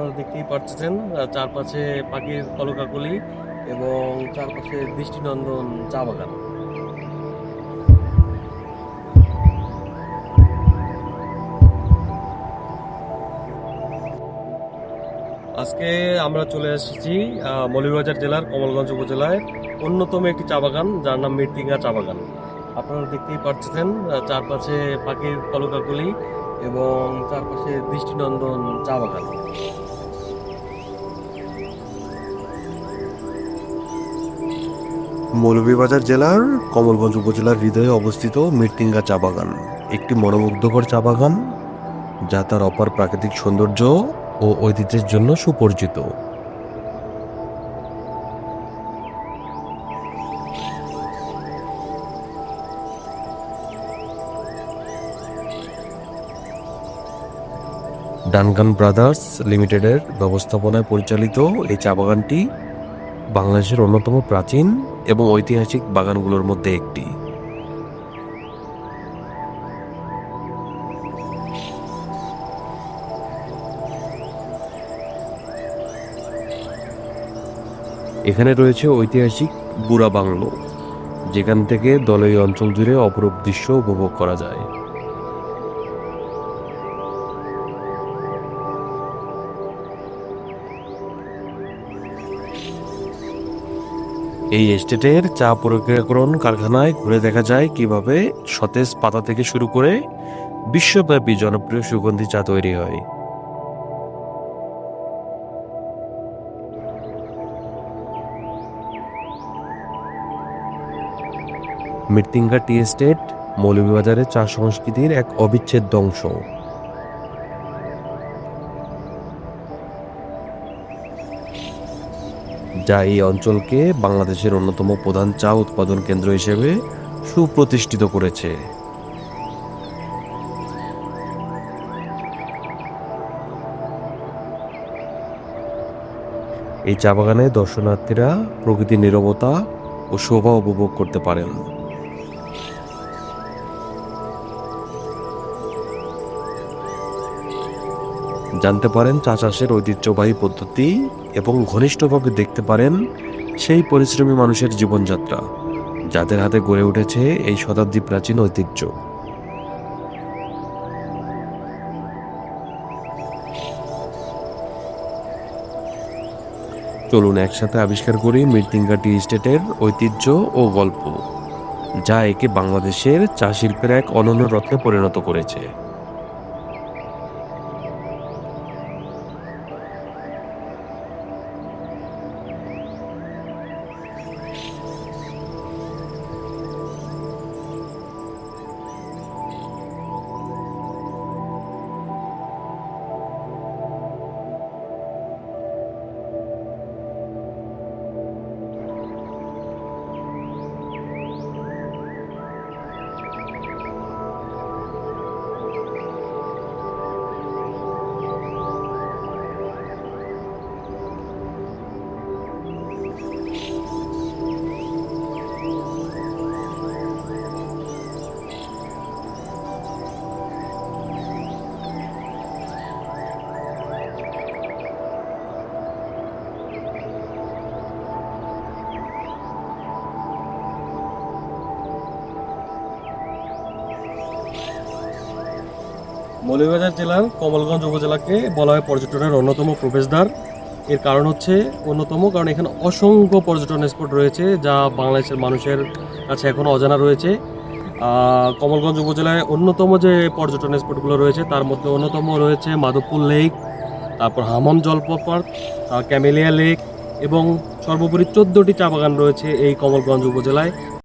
আপনারা দেখতেই পাচ্ছেন চারপাশে পাখির কলকাকলি এবং চারপাশে দৃষ্টিনন্দন চা বাগান। আজকে আমরা চলে এসেছি আহ, মৌলভীবাজার জেলার কমলগঞ্জ উপজেলায় অন্যতম একটি চা বাগান যার নাম মৃত্তিঙ্গা চা বাগান। আপনারা দেখতেই পাচ্ছেন চারপাশে পাখির কলকাকলি এবং চারপাশে দৃষ্টিনন্দন চা বাগান। মৌলভীবাজার জেলার কমলগঞ্জ উপজেলার হৃদয়ে অবস্থিত মৃত্যিঙ্গা চা বাগান। একটি মনোমুগ্ধকর চা বাগান, যা তার অপার প্রাকৃতিক সৌন্দর্য ও ঐতিহ্যের জন্য সুপরিচিত। ডানগান ব্রাদার্স লিমিটেডের ব্যবস্থাপনায় পরিচালিত এই চা বাগানটি বাংলাদেশের অন্যতম প্রাচীন এবং ঐতিহাসিক বাগানগুলোর মধ্যে একটি। এখানে রয়েছে ঐতিহাসিক বুড়া বাংলো, যেখান থেকে দলই অঞ্চল জুড়ে অপরূপ দৃশ্য উপভোগ করা যায়। এই এস্টেটের চা প্রক্রিয়াকরণ কারখানায় ঘুরে দেখা যায় কীভাবে সতেজ পাতা থেকে শুরু করে বিশ্বব্যাপী জনপ্রিয় সুগন্ধি চা তৈরি হয়। মৃত্যিঙ্গা টি এস্টেট মৌলভীবাজারের চা সংস্কৃতির এক অবিচ্ছেদ্য অংশ। যা এই অঞ্চলকে বাংলাদেশের অন্যতম প্রধান চা উৎপাদন কেন্দ্র হিসেবে সুপ্রতিষ্ঠিত করেছে। এই চা বাগানে দর্শনার্থীরা প্রকৃতির নিরবতা ও শোভা উপভোগ করতে পারেন। জানতে পারেন চা চাষের ঐতিহ্যবাহী পদ্ধতি এবং ঘনিষ্ঠভাবে দেখতে পারেন সেই পরিশ্রমী মানুষের জীবনযাত্রা, যাদের হাতে গড়ে উঠেছে এই শতাব্দী প্রাচীন ঐতিহ্য। চলুন একসাথে আবিষ্কার করি মৃত্যিঙ্গা টি স্টেটের ঐতিহ্য ও গল্প, যা একে বাংলাদেশের চা শিল্পের এক অনন্য রত্নে পরিণত করেছে। মৌলভীবাজার জেলার কমলগঞ্জ উপজেলাকে বলা হয় পর্যটনের অন্যতম প্রবেশদ্বার। এর কারণ হচ্ছে অন্যতম, কারণ এখানে অসংখ্য পর্যটন স্পট রয়েছে যা বাংলাদেশের মানুষের কাছে এখনও অজানা রয়েছে। কমলগঞ্জ উপজেলায় অন্যতম যে পর্যটন স্পটগুলো রয়েছে, তার মধ্যে অন্যতম রয়েছে মাধবপুর লেক, তারপর হামন জলপ্রপাত ক্যামেলিয়া লেক এবং সর্বোপরি চোদ্দোটি চা বাগান রয়েছে এই কমলগঞ্জ উপজেলায়।